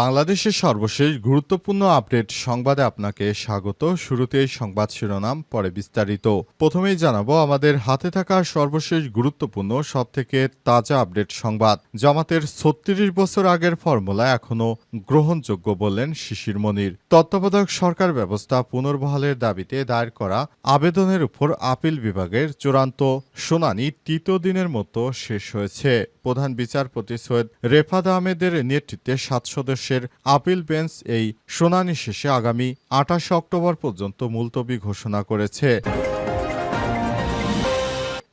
বাংলাদেশের সর্বশেষ গুরুত্বপূর্ণ আপডেট সংবাদে আপনাকে স্বাগত। শুরুতেই সংবাদ শিরোনাম, পরে বিস্তারিত। প্রথমেই জানাব, আমাদের হাতে থাকা সর্বশেষ গুরুত্বপূর্ণ, সবথেকে তাজা আপডেট সংবাদ। জামাতের ছত্রিশ বছর আগের ফর্মুলা এখনও গ্রহণযোগ্য বললেন শিশির মনির। তত্ত্বাবধায়ক সরকার ব্যবস্থা পুনর্বহালের দাবিতে দায়ের করা আবেদনের উপর আপিল বিভাগের চূড়ান্ত শুনানি তৃতীয় দিনের মতো শেষ হয়েছে। প্রধান বিচারপতি সৈয়দ রেফাদ আহমেদের নেতৃত্বে সাত সদস্যের আপিল বেঞ্চ এই শুনানি শেষে আগামী আঠাশে অক্টোবর পর্যন্ত মুলতবি ঘোষণা করেছে।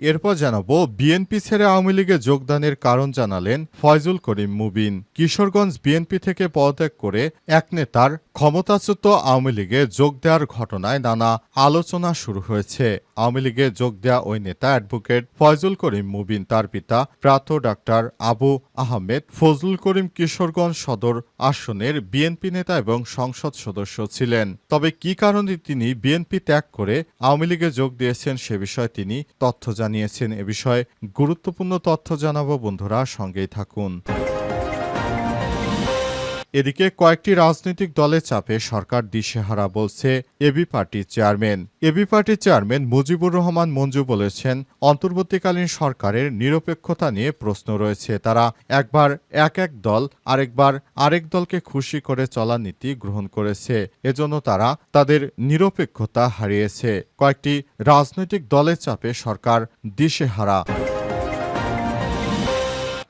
এরপর জানাব, বিএনপি ছেড়ে আওয়ামী লীগে যোগদানের কারণ জানালেন ফয়জুল করিম মুবিন। কিশোরগঞ্জ বিএনপি থেকে পদত্যাগ করে এক নেতার ক্ষমতাচ্যুত আওয়ামী লীগে যোগ দেওয়ার ঘটনায় নানা আলোচনা শুরু হয়েছে। আওয়ামী লীগে যোগ দেওয়া ওই নেতা অ্যাডভোকেট ফয়জুল করিম মুবিন, তার পিতা প্রাত ডাক্তার আবু আহমেদ। ফজলুল করিম কিশোরগঞ্জ সদর আসনের বিএনপি নেতা এবং সংসদ সদস্য ছিলেন। তবে কি কারণে তিনি বিএনপি ত্যাগ করে আওয়ামী লীগে যোগ দিয়েছেন সে বিষয়ে তিনি তথ্য জানিয়েছেন এ বিষয়ে গুরুত্বপূর্ণ তথ্য জানাব বন্ধুরা সঙ্গেই থাকুন। এদিকে কয়েকটি রাজনৈতিক দলের চাপে সরকার দিশেহারা বলছে এবি পার্টির চেয়ারম্যান। এবি পার্টির চেয়ারম্যান মুজিবুর রহমান মঞ্জু বলেছেন, অন্তর্বর্তীকালীন সরকারের নিরপেক্ষতা নিয়ে প্রশ্ন রয়েছে। তারা একবার এক এক দল আরেকবার আরেক দলকে খুশি করে চলার নীতি গ্রহণ করেছে। এজন্য তারা তাদের নিরপেক্ষতা হারিয়েছে। কয়েকটি রাজনৈতিক দলের চাপে সরকার দিশেহারা।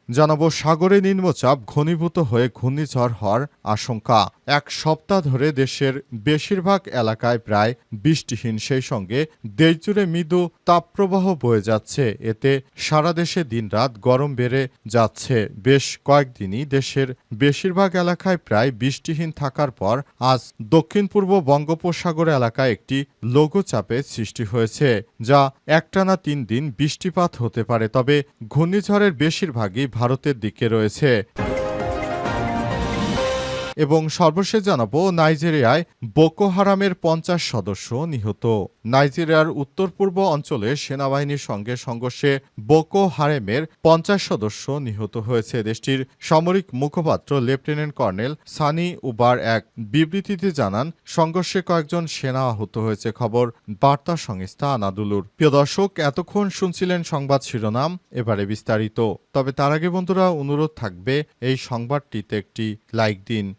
জানাব, সাগরে নিম্নচাপ ঘনীভূত হয়ে ঘূর্ণিঝড় হওয়ার আশঙ্কা। এক সপ্তাহ ধরে দেশের বেশিরভাগ এলাকায় প্রায় বৃষ্টিহীন, সেই সঙ্গে দেশজুড়ে মৃদু তাপপ্রবাহ বয়ে যাচ্ছে। এতে সারা দেশে দিনরাত গরম বেড়ে যাচ্ছে। বেশ কয়েকদিনই দেশের বেশিরভাগ এলাকায় প্রায় বৃষ্টিহীন থাকার পর আজ দক্ষিণ পূর্ব বঙ্গোপসাগর এলাকায় একটি লঘুচাপের সৃষ্টি হয়েছে, যা একটানা তিন দিন বৃষ্টিপাত হতে পারে। তবে ঘূর্ণিঝড়ের বেশিরভাগই ভারতের দিকে রয়েছে। এবং সর্বশেষ জানাব, নাইজেরিয়ায় বোকো হারামের পঞ্চাশ সদস্য নিহত। নাইজেরিয়ার উত্তর পূর্ব অঞ্চলে সেনাবাহিনীর সঙ্গে সংঘর্ষে বোকো হারেমের পঞ্চাশ সদস্য নিহত হয়েছে। দেশটির সামরিক মুখপাত্র লেফটেন্যান্ট কর্নেল সানি উবার এক বিবৃতিতে জানান, সংঘর্ষে কয়েকজন সেনা আহত হয়েছে। খবর বার্তা সংস্থা আনাদুলুর। প্রিয় দর্শক, এতক্ষণ শুনছিলেন সংবাদ শিরোনাম, এবারে বিস্তারিত। তবে তার আগে বন্ধুরা, অনুরোধ থাকবে, এই সংবাদটিতে একটি লাইক দিন।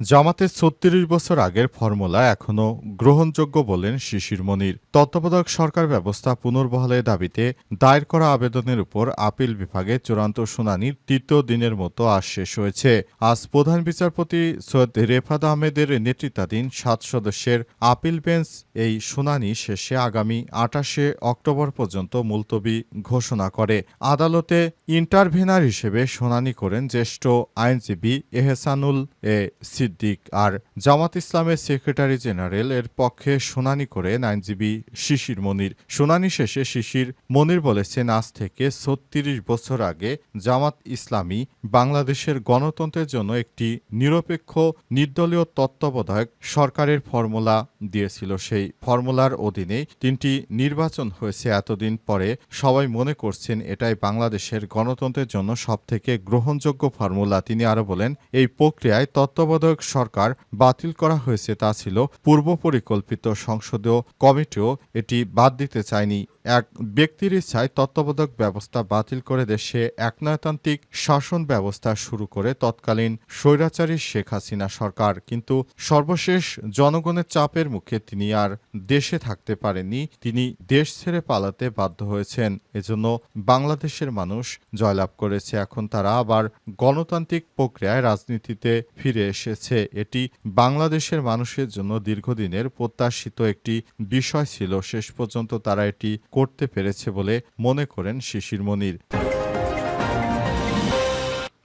জামাতের ছত্রিশ বছর আগের ফর্মুলা এখনও গ্রহণযোগ্য বলেন শিশির মনির। তত্ত্বাবধায়ক সরকার ব্যবস্থা পুনর্বহালের দাবিতে দায়ের করা আবেদনের উপর আপিল বিভাগে চূড়ান্ত শুনানির তৃতীয় দিনের মতো আজ শেষ হয়েছে। আজ প্রধান বিচারপতি সৈয়দ রেফাত আহমেদের নেতৃত্বাধীন সাত সদস্যের আপিল বেঞ্চ এই শুনানি শেষে আগামী আটাশে অক্টোবর পর্যন্ত মুলতবি ঘোষণা করে। আদালতে ইন্টারভেনার হিসেবে শুনানি করেন জ্যেষ্ঠ আইনজীবী এহসানুল এ সিদ্দিক আর জামাত ইসলামের সেক্রেটারি জেনারেল এর পক্ষে শুনানি করেন আইনজীবী শিশির মনির। শুনানি শেষে শিশির মনির বলেছেন, আজ থেকে ছত্রিশ বছর আগে জামাত ইসলামী বাংলাদেশের গণতন্ত্রের জন্য একটি নিরপেক্ষ, নির্দলীয় তত্ত্বাবধায়ক সরকারের ফর্মুলা দিয়েছিল। সেই ফর্মুলার অধীনে তিনটি নির্বাচন হয়েছে। এতদিন পরে সবাই মনে করছেন, এটাই বাংলাদেশের গণতন্ত্রের জন্য সবথেকে গ্রহণযোগ্য ফর্মুলা। তিনি আরও বলেন, এই প্রক্রিয়ায় তত্ত্বাবধায়ক সরকার বাতিল করা হয়েছে তা ছিল পূর্ব পরিকল্পিত সংসদীয় কমিটিও এটি বাদ দিতে চায়নি। এক ব্যক্তির ইচ্ছায় তত্ত্বাবধায়ক ব্যবস্থা বাতিল করে দেশে একনায়তান্ত্রিক শাসন ব্যবস্থা শুরু করে তৎকালীন স্বৈরাচারী শেখ হাসিনা সরকার। কিন্তু সর্বশেষ জনগণের চাপের মুখে তিনি আর দেশে থাকতে পারেননি, তিনি দেশ ছেড়ে পালাতে বাধ্য হয়েছেন। এজন্য বাংলাদেশের মানুষ জয়লাভ করেছে। এখন তারা আবার গণতান্ত্রিক প্রক্রিয়ায় রাজনীতিতে ফিরে এসেছে। এটি বাংলাদেশের মানুষের জন্য দীর্ঘদিনের প্রত্যাশিত একটি বিষয় ছিল। শেষ পর্যন্ত তারা এটি করতে পেরেছে বলে মনে করেন শিশির মনির।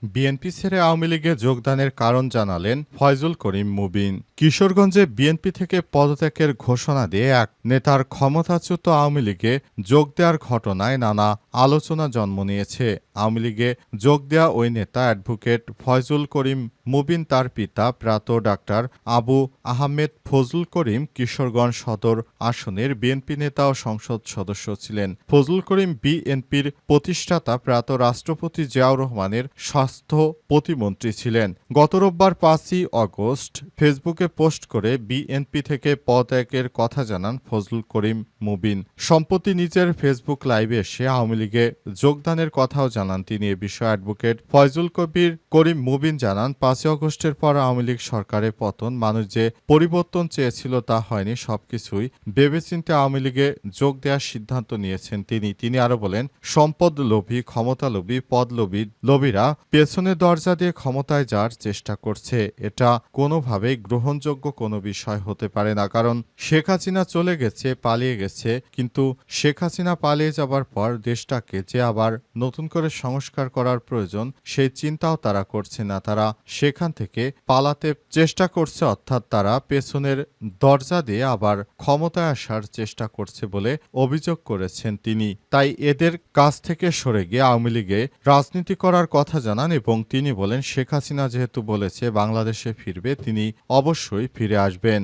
বিএনপি ছেড়ে আওয়ামী লীগে যোগদানের কারণ জানালেন ফয়জুল করিম মুবিন। কিশোরগঞ্জে বিএনপি থেকে পদত্যাগের ঘোষণা দিয়ে এক নেতার ক্ষমতাচ্যুত আওয়ামী লীগে যোগ দেওয়ার ঘটনায় নানা আলোচনা জন্ম নিয়েছে। আওয়ামী লীগে যোগ দেওয়া ওই নেতা অ্যাডভোকেট ফয়জুল করিম মুবিন, তার পিতা প্রাত ডাক্তার আবু আহমেদ ফজল করিম কিশোরগঞ্জ সদর আসনের বিএনপি নেতা ও সংসদ সদস্য ছিলেন। ফজল করিম বিএনপির প্রতিষ্ঠাতা, প্রাত রাষ্ট্রপতি জিয়াউর রহমানের স্বাস্থ্য প্রতিমন্ত্রী ছিলেন। গত রোববার পাঁচই অগস্ট ফেসবুকে পোস্ট করে বিএনপি থেকে পদত্যাগের কথা জানান ফজল করিম মুবিন। সম্প্রতি নিজের ফেসবুক লাইভে এসে আওয়ামী লীগে যোগদানের কথাও জানান তিনি। এ বিষয়ে অ্যাডভোকেট ফয়জুল কবির করিম মুবিন জানান, পাঁচই অগস্টের পর আওয়ামী লীগ সরকারের পতন, মানুষ যে পরিবর্তন চেয়েছিল তা হয়নি, সবকিছুই ভেবেচিন্তে আওয়ামী লীগে যোগ দেওয়ার সিদ্ধান্ত নিয়েছেন তিনি। তিনি আরও বলেন, সম্পদ লোভী, ক্ষমতা লোভী, পদ লোভী, লোভীরা পেছনের দরজা দিয়ে ক্ষমতায় যাওয়ার চেষ্টা করছে। এটা কোনোভাবেই গ্রহণযোগ্য কোনো বিষয় হতে পারে না, কারণ শেখ হাসিনা চলে গেছে, পালিয়ে গেছে, কিন্তু শেখ হাসিনা পালিয়ে যাবার পর দেশটাকে যে আবার নতুন করে সংস্কার করার প্রয়োজন, সেই চিন্তাও তারা করছে না। তারা সেখান থেকে পালাতে চেষ্টা করছে, অর্থাৎ তারা পেছনের দরজা দিয়ে আবার ক্ষমতায় আসার চেষ্টা করছে বলে অভিযোগ করেছেন তিনি। তাই এদের কাছ থেকে সরে গিয়ে আওয়ামী লীগে রাজনীতি করার কথা জানান এবং তিনি বলেন, শেখ হাসিনা যেহেতু বলেছে বাংলাদেশে ফিরবে, তিনি অবশ্যই ফিরে আসবেন।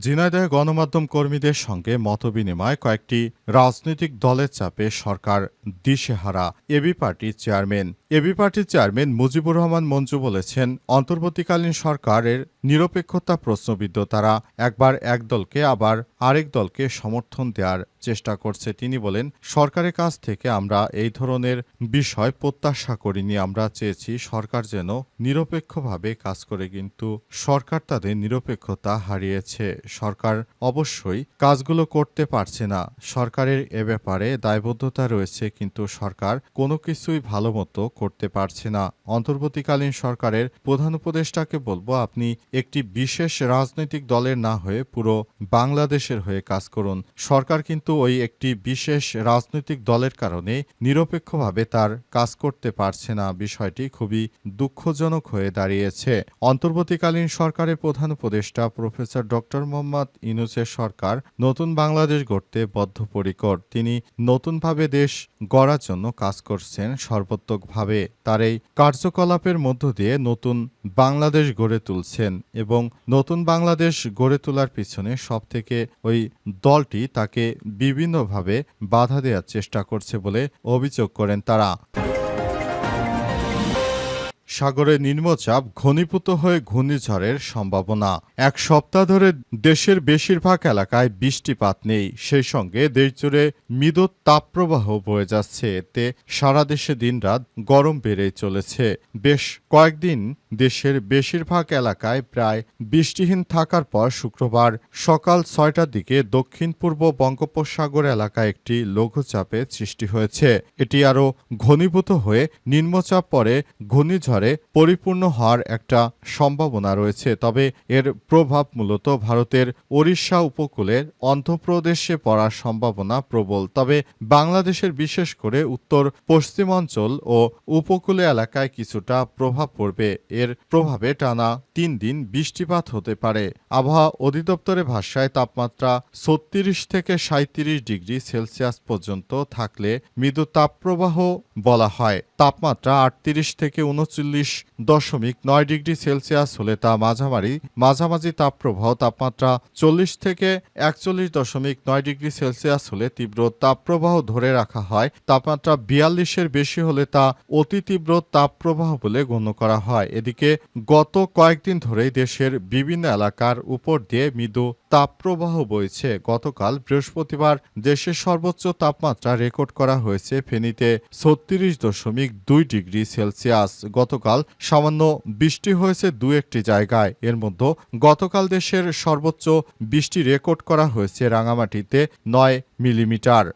ঝিনাইদহে গণমাধ্যম কর্মীদের সঙ্গে মতবিনিময় কয়েকটি রাজনৈতিক দলের চাপে সরকার দিশেহারা। এবি পার্টির চেয়ারম্যান এবি পার্টির চেয়ারম্যান মুজিবুর রহমান মঞ্জু বলেছেন, অন্তর্বর্তীকালীন সরকারের নিরপেক্ষতা প্রশ্নবিদ্ধ, তারা একবার এক দলকে আবার আরেক দলকে সমর্থন দেওয়ার চেষ্টা করছে। তিনি বলেন, সরকারের কাছ থেকে আমরা এই ধরনের বিষয় প্রত্যাশা করিনি, আমরা চেয়েছি সরকার যেন নিরপেক্ষভাবে কাজ করে, কিন্তু সরকার তাদের নিরপেক্ষতা হারিয়েছে। সরকার অবশ্যই কাজগুলো করতে পারছে না। সরকারের এ ব্যাপারে দায়বদ্ধতা রয়েছে, কিন্তু সরকার কোনো কিছুই ভালো মতো করতে পারছে না। অন্তর্বর্তীকালীন সরকারের প্রধান উপদেষ্টাকে বলব, আপনি একটি বিশেষ রাজনৈতিক দলের না হয়ে পুরো বাংলাদেশের হয়ে কাজ করুন। সরকার কিন্তু ওই একটি বিশেষ রাজনৈতিক দলের কারণে নিরপেক্ষভাবে তার কাজ করতে পারছে না। বিষয়টি খুবই দুঃখজনক হয়ে দাঁড়িয়েছে। অন্তর্বর্তীকালীন সরকারের প্রধান উপদেষ্টা প্রফেসর ডক্টর মোহাম্মদ ইনুসের সরকার নতুন বাংলাদেশ গড়তে বদ্ধপরিকর। তিনি নতুনভাবে দেশ গড়ার জন্য কাজ করছেন সর্বোত্তকভাবে তার এই কার্যকলাপের মধ্য দিয়ে নতুন বাংলাদেশ গড়ে তুলছেন এবং নতুন বাংলাদেশ গড়ে তোলার পিছনে সব থেকে ওই দলটি তাকে বিভিন্নভাবে বাধা দেওয়ার চেষ্টা করছে বলে অভিযোগ করেন তারা। সাগরে নিম্নচাপ ঘনীভূত হয়ে ঘূর্ণিঝড়ের সম্ভাবনা। এক সপ্তাহ ধরে দেশের বেশিরভাগ এলাকায় বৃষ্টিপাত নেই। সেই সঙ্গে দেশজুড়ে মৃদু তাপপ্রবাহ বয়ে যাচ্ছে। এতে সারা দেশে দিনরাত গরম বেড়েই চলেছে। বেশ কয়েকদিন দেশের বেশিরভাগ এলাকায় প্রায় বৃষ্টিহীন থাকার পর শুক্রবার সকাল ছয়টার দিকে দক্ষিণ পূর্ব বঙ্গোপসাগর এলাকায় একটি লঘুচাপের সৃষ্টি হয়েছে। এটি আরও ঘনীভূত হয়ে নিম্নচাপ পরে ঘূর্ণিঝড়ে পরিপূর্ণ হওয়ার একটা সম্ভাবনা রয়েছে। তবে এর প্রভাব মূলত ভারতের ওড়িশা উপকূলের অন্ধ্রপ্রদেশে পড়ার সম্ভাবনা প্রবল। তবে বাংলাদেশের বিশেষ করে উত্তর, পশ্চিমাঞ্চল ও উপকূলে এলাকায় কিছুটা প্রভাব পড়বে। এর প্রভাবে টানা তিন দিন বৃষ্টিপাত হতে পারে। আবহাওয়া অধিদপ্তরের ভাষায় তাপমাত্রা ছত্রিশ থেকে সাঁত্রিশ ডিগ্রি সেলসিয়াস পর্যন্ত থাকলে মৃদু তাপপ্রবাহ বলা হয়। তাপমাত্রা আটত্রিশ থেকে উনচল্লিশ দশমিক নয় ডিগ্রি সেলসিয়াস হলে তা মাঝামারি, মাঝামাঝি তাপপ্রবাহ তাপমাত্রা চল্লিশ থেকে একচল্লিশ দশমিক নয় ডিগ্রি সেলসিয়াস হলে তীব্র তাপপ্রবাহ ধরে রাখা হয়। তাপমাত্রা বিয়াল্লিশের বেশি হলে তা অতি তীব্র তাপপ্রবাহ বলে গণ্য করা হয়। এদিকে গত কয়েকদিন ধরেই দেশের বিভিন্ন এলাকার উপর দিয়ে মৃদু তাপপ্রবাহ বইছে। গতকাল বৃহস্পতিবার দেশের সর্বোচ্চ তাপমাত্রা রেকর্ড করা হয়েছে ফেনীতে ছত্রিশ দশমিক দুই ডিগ্রি সেলসিয়াস। গতকাল সামান্য বৃষ্টি হয়েছে দু একটি জায়গায়। এর মধ্যে গতকাল দেশের সর্বোচ্চ বৃষ্টি রেকর্ড করা হয়েছে রাঙামাটিতে নয় মিলিমিটার।